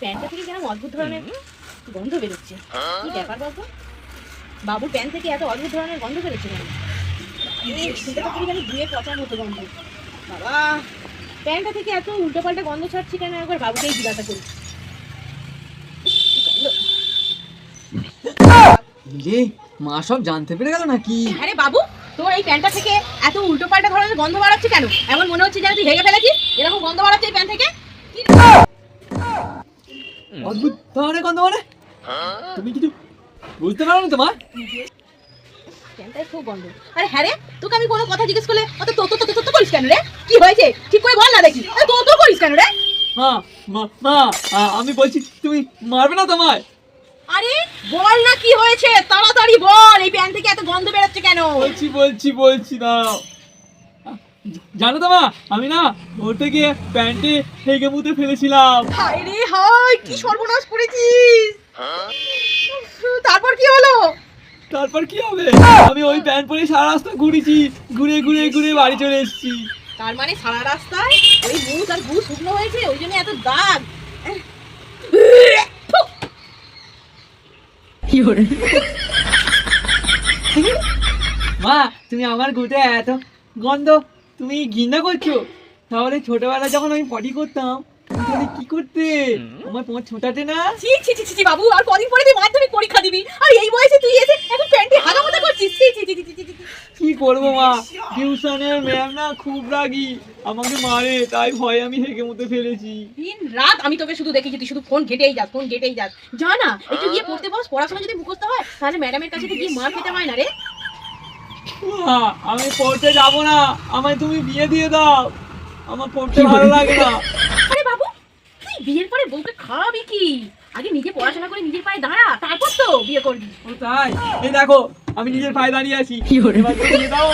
প্যান্টটা থেকে কেন অদ্ভুত ধরনের গন্ধ বেরোচ্ছে। কি ব্যাপার বলতো? বাবুর প্যান্ট থেকে এত অদ্ভুত ধরনের গন্ধ বেরোচ্ছে কেন? এই তো কেন ধুয়ে পচার মতো গন্ধ। বাবা প্যান্টটা থেকে এত উল্টোপাল্টা গন্ধ ছাড়ছে কেন? একবার বাবুকেই জিজ্ঞাসা করি। কি মা সব জানতে পেরে গেল নাকি? আরে বাবু তোর এই প্যান্টটা থেকে এত উল্টোপাল্টা ধরনের গন্ধ বাড়াচ্ছে কেন? এমন মনে হচ্ছে যেন তুই হেগে ফেলেছিস? এরকম গন্ধ বাড়াচ্ছে এই প্যান্ট থেকে? অদ্ভুত। গন্ধ মানে? তুমি কিছু বুঝতে পারো না তোমার প্যান্টটাই খুব গন্ধ আরে হ্যাঁ রে তোকে আমি কোনো কথা জিজ্ঞেস করলে অত তো তো তো তো- তো করিস কেন রে? কি হয়েছে? ঠিক করে বল না দেখি। আরে তো তো করিস কেন রে? মা মা মা আমি বলছি তুমি মারবে না তোমায়? আরে বল না কি হয়েছে তাড়াতাড়ি বল। এই প্যান্ট থেকে এত গন্ধ বেরোচ্ছে কেন? বলছি বলছি বলছি না। জানো তো মা আমি না ওর থেকে প্যান্টে হেগে মুতে ফেলেছিলাম। হায় রে হায় কি সর্বনাশ করেছিস। তারপর কি হলো? তারপর কি হবে? আমি ওই প্যান্ট পরে সারা রাস্তা ঘুরেছি ঘুরে ঘুরে ঘুরে বাড়ি চলে এসেছি। তার মানে সারা রাস্তায় ওই মুখ আর গু শুকনো হয়েছে ওই জন্য এত দাগ। কি হলো? মা তুমি আমার গুটে এত গন্ধ তুমি ঘৃণা করছ? তাহলে ছোটবেলায় যখন আমি পটি করতাম তুমি তাহলে কি করতে? আমার তোমার ছোটাতে না? ছি ছি ছি ছি, বাবু আর কদিন পরে তুই মাধ্যমিক পরীক্ষা দিবি। আর এই বয়সে তুই এসে এখন প্যান্টে হাগামোটা করছিস। ছি ছি ছি। কি করব মা? টিউশনের ম্যাম না খুব রাগি। আমাকে মারে তাই ভয়ে আমি হেগে মুতে ফেলেছি। দিন রাত আমি তোকে শুধু দেখেছি তুই শুধু ফোন ঘেটেই যাস ফোন ঘেটেই যাস। যা না একটু গিয়ে পড়তে বস পড়াশোনা যদি মুখস্থ হয় তাহলে ম্যাডামের কাছে গিয়ে মার খেতে হয় না রে। মা আমি পড়তে যাব না। আমায় তুমি বিয়ে দিয়ে দাও। আমার পড়তে ভালো লাগে না। আরে বাবু তুই বিয়ের পরে বউকে খাওয়াবি কি? আগে নিজে পড়াশোনা করে নিজের পায়ে দাঁড়া তারপর তো বিয়ে করবি। ও তাই? এই দেখো আমি নিজের পায়ে দাঁড়িয়ে আছি। এবার তুমি দিয়ে দাও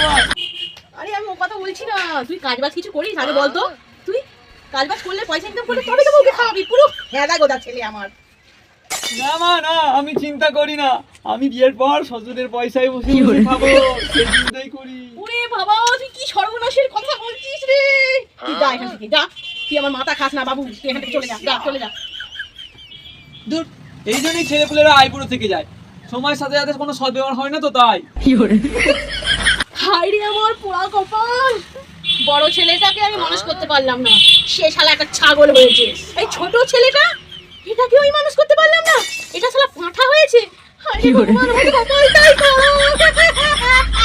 আরে আমি ও কথা বলছি না। তুই কাজ বাজ কিছু করিস? আগে বলতো তুই কাজ বাজ করলে পয়সা ইনকাম করলে তবে তো বউকে খাওয়াবি পুরো হ্যাঁ হেদা গোদা ছেলে আমার। না মা না আমি চিন্তা করি না। আমি বিয়ের পর শ্বশুরের পয়সায় বসে বসে খাব সেই চিন্তাই করি। ওরে বাবা তুই কি সর্বনাশের কথা বলছিস রে? তুই যা এখান থেকে যা। তুই আমার মাথা খাস না বাবু তুই এখান থেকে চলে যা যা চলে যা। দূর এই জন্যই ছেলেপুলেরা আইবুড়ো থেকে যায়। সময়ের সাথে সাথে কোনো সদ্ব্যবহার হয় না তো তাই। হাই রে আমার পোড়া কপাল। বড় ছেলেটাকে আমি মানুষ করতে পারলাম না। সে শালা একটা ছাগল হয়েছে। এই ছোট ছেলেটা এটাকে ওই মানুষ করতে পারলাম না। এটা শালা পাঁঠা হয়েছে। আরে ভগবান, আমার কপালটাই খারাপ।